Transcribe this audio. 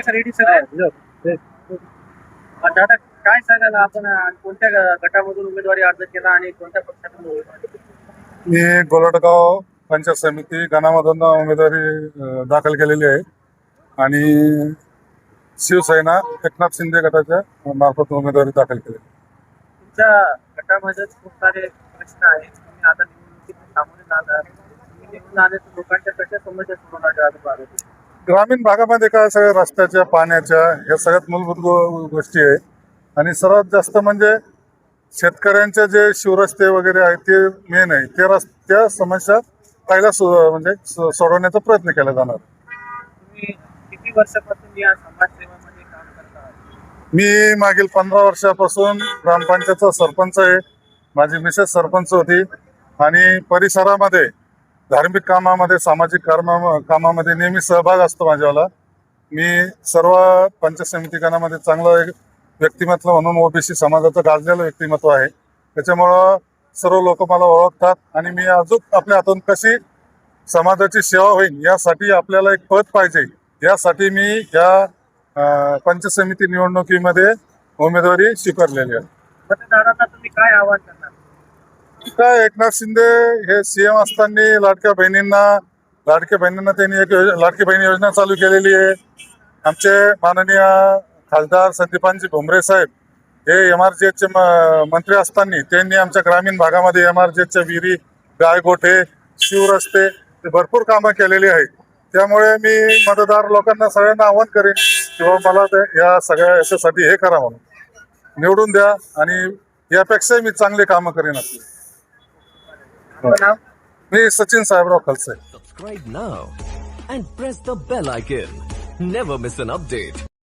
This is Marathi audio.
सगळे दादा काय सांगाल आपण कोणत्या गटामधून उमेदवारी अर्ज केला आणि कोणत्या पक्षातून उमेदवारी? मी गोलटगाव पंचायत समिती गणामधून उमेदवारी दाखल केलेली आहे. आणि शिवसेना एकनाथ शिंदे गटाच्या मार्फत उमेदवारी दाखल केली. तुमच्या गटामध्ये खूप सारे प्रश्न आहेत. तुम्ही आता निवडणुकीत सामोरे जाणार तुम्ही निवडून आले तर लोकांच्या कशा समस्या आहात? भारत ग्रामीण भागामध्ये काय सगळ्या रस्त्याच्या पाण्याच्या या सगळ्यात मूलभूत गो- गोष्टी आहे. आणि सर्वात जास्त म्हणजे शेतकऱ्यांचे जे शिवरस्ते वगैरे आहेत ते मेन आहे. ते रस त्या समस्या पहिला म्हणजे सोडवण्याचा प्रयत्न केला जाणार. तुम्ही किती वर्षापासून या समाजसेवेमध्ये काम करता आहात? मी मागील पंधरा वर्षापासून ग्रामपंचायतचा सरपंच आहे. माझी मिसेस सरपंच होती. आणि परिसरामध्ये धार्मिक कामामध्ये सामाजिक कामा कामामध्ये नेहमी सहभाग असतो माझ्यावाला. मी सर्व पंचायत समिती चांगलं एक व्यक्तिमत्व म्हणून ओबीसी समाजाचं गाजलेलं व्यक्तिमत्व आहे. त्याच्यामुळं सर्व लोक मला ओळखतात आणि मी अजून आपल्या हातून कशी समाजाची सेवा होईल यासाठी आपल्याला एक पद पाहिजे. यासाठी मी या अं, पंचायत समिती निवडणुकीमध्ये उमेदवारी स्वीकारलेली आहे. तुम्ही काय आवाहन काय एकनाथ शिंदे हे सीएम असताना लाडक्या बहिणींना लाडक्या बहिणींना त्यांनी एक लाडकी बहिणी योजना चालू केलेली आहे. आमचे माननीय खासदार संदीपानजी भुमरे साहेब हे एम आर चे मंत्री असताना त्यांनी आमच्या ग्रामीण भागामध्ये एम आर च्या विहिरी गायगोठे शिवरस्ते हे भरपूर कामं केलेली आहेत. त्यामुळे मी मतदार लोकांना सगळ्यांना आवाहन करेन किंवा मला ते या सगळ्या याच्यासाठी हे करा म्हणून. निवडून द्या आणि यापेक्षाही मी चांगले कामं करेन आपली. मी सचिन साहेबराव खलसे Subscribe now and press the bell icon. Never miss an update.